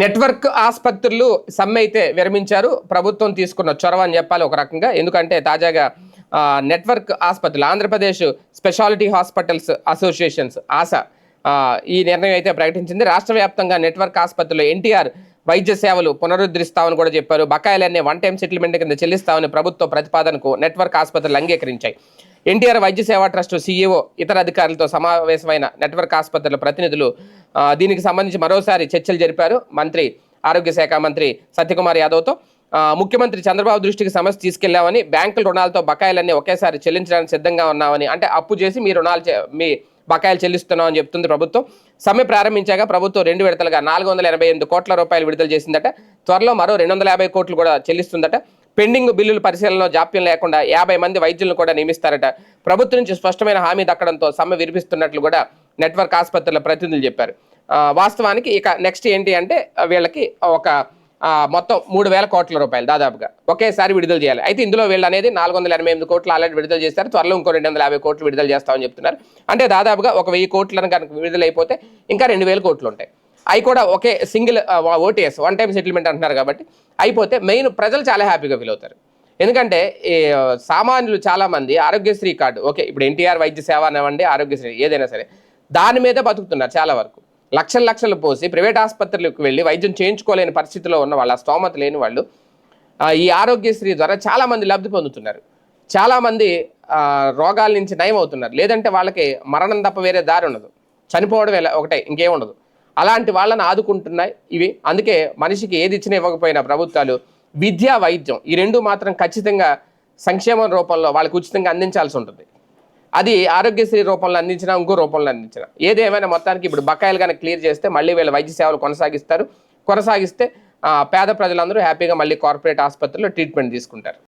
Network ఆసుపత్రులు సమ్మె అయితే విరమించారు. ప్రభుత్వం తీసుకున్న చొరవ అని చెప్పాలి ఒక రకంగా. ఎందుకంటే తాజాగా నెట్వర్క్ ఆసుపత్రులు Andhra Pradesh specialty hospitals associations ASHA ఈ నిర్ణయం అయితే ప్రకటించింది. రాష్ట్ర వ్యాప్తంగా నెట్వర్క్ ఆసుపత్రులు ఎన్టీఆర్ వైద్య సేవలు పునరుద్ధరిస్తామని కూడా చెప్పారు. బకాయిలన్నీ వన్ టైం సెటిల్మెంట్ కింద చెల్లిస్తామని ప్రభుత్వ ప్రతిపాదనకు నెట్వర్క్ ఆసుపత్రులు అంగీకరించాయి. ఎన్టీఆర్ వైద్య సేవా ట్రస్ట్ సీఈఓ ఇతర అధికారులతో సమావేశమైన నెట్వర్క్ ఆసుపత్రుల ప్రతినిధులు దీనికి సంబంధించి మరోసారి చర్చలు జరిపారు మంత్రి ఆరోగ్య శాఖ మంత్రి సత్యకుమార్ యాదవ్తో. ముఖ్యమంత్రి చంద్రబాబు దృష్టికి సమస్య తీసుకెళ్ళామని బ్యాంకుల రుణాలతో బకాయిలన్నీ ఒకేసారి చెల్లించడానికి సిద్ధంగా ఉన్నామని అంటే అప్పు చేసి మీ రుణాలు మీ బకాయిలు చెల్లిస్తున్నామని చెప్తుంది ప్రభుత్వం. సమ్మె ప్రారంభించాక ప్రభుత్వం రెండు విడతలుగా నాలుగు వందల ఎనభై ఎనిమిది కోట్ల రూపాయలు విడుదల చేసిందట. త్వరలో మరో రెండు వందల యాభై కోట్లు కూడా చెల్లిస్తుందట. పెండింగ్ బిల్లుల పరిశీలనలో జాప్యం లేకుండా యాభై మంది వైద్యులను కూడా నియమిస్తారట. ప్రభుత్వం నుంచి స్పష్టమైన హామీ దక్కడంతో సమ్మె విరిపిస్తున్నట్లు కూడా నెట్వర్క్ ఆసుపత్రుల ప్రతినిధులు చెప్పారు. వాస్తవానికి ఇక నెక్స్ట్ ఏంటి అంటే వీళ్ళకి ఒక మొత్తం మూడు వేల కోట్ల రూపాయలు దాదాపుగా. ఒకేసారి విడుదల చేయాలి. అయితే ఇందులో వీళ్ళు అనేది నాలుగు వందల ఎనభై ఎనిమిది కోట్లు ఆల్రెడీ విడుదల చేస్తారు త్వరలో ఇంకో రెండు వందల యాభై కోట్లు విడుదల చేస్తామని చెప్తున్నారు. అంటే దాదాపుగా ఒక వెయ్యి కోట్లను కనుక విడుదలైపోతే ఇంకా రెండు వేల కోట్లు ఉంటాయి. అవి కూడా ఒకే single OTS one time settlement అంటున్నారు కాబట్టి అయిపోతే మెయిన్ ప్రజలు చాలా హ్యాపీగా ఫీల్ అవుతారు. ఎందుకంటే ఈ సామాన్యులు చాలామంది ఆరోగ్యశ్రీ కార్డు ఓకే ఇప్పుడు ఎన్టీఆర్ వైద్య సేవ అనేవండి ఆరోగ్యశ్రీ ఏదైనా సరే దాని మీదే బతుకుతున్నారు చాలా వరకు. లక్షల లక్షలు పోసి ప్రైవేట్ ఆసుపత్రులకు వెళ్ళి వైద్యం చేయించుకోలేని పరిస్థితిలో ఉన్న వాళ్ళ స్తోమత లేని వాళ్ళు ఈ ఆరోగ్యశ్రీ ద్వారా చాలామంది లబ్ధి పొందుతున్నారు. చాలామంది రోగాల నుంచి నయం అవుతున్నారు లేదంటే వాళ్ళకి మరణం తప్ప వేరే దారి ఉండదు. చనిపోవడం ఒకటే ఇంకేం ఉండదు. అలాంటి వాళ్ళని ఆదుకుంటున్నాయి. ఇవి అందుకే మనిషికి ఏది ఇచ్చినా ఇవ్వకపోయినా ప్రభుత్వాలు విద్య వైద్యం ఈ రెండు మాత్రం ఖచ్చితంగా సంక్షేమం రూపంలో వాళ్ళకి ఉచితంగా అందించాల్సి ఉంటుంది. అది ఆరోగ్యశ్రీ రూపంలో అందించిన ఇంకో రూపంలో అందించిన. ఏదేమైనా మొత్తానికి ఇప్పుడు బకాయిలు కనుక క్లియర్ చేస్తే మళ్ళీ వీళ్ళ వైద్య సేవలు కొనసాగిస్తారు. కొనసాగిస్తే పేద ప్రజలందరూ హ్యాపీగా మళ్ళీ కార్పొరేట్ ఆసుపత్రిలో ట్రీట్మెంట్ తీసుకుంటారు.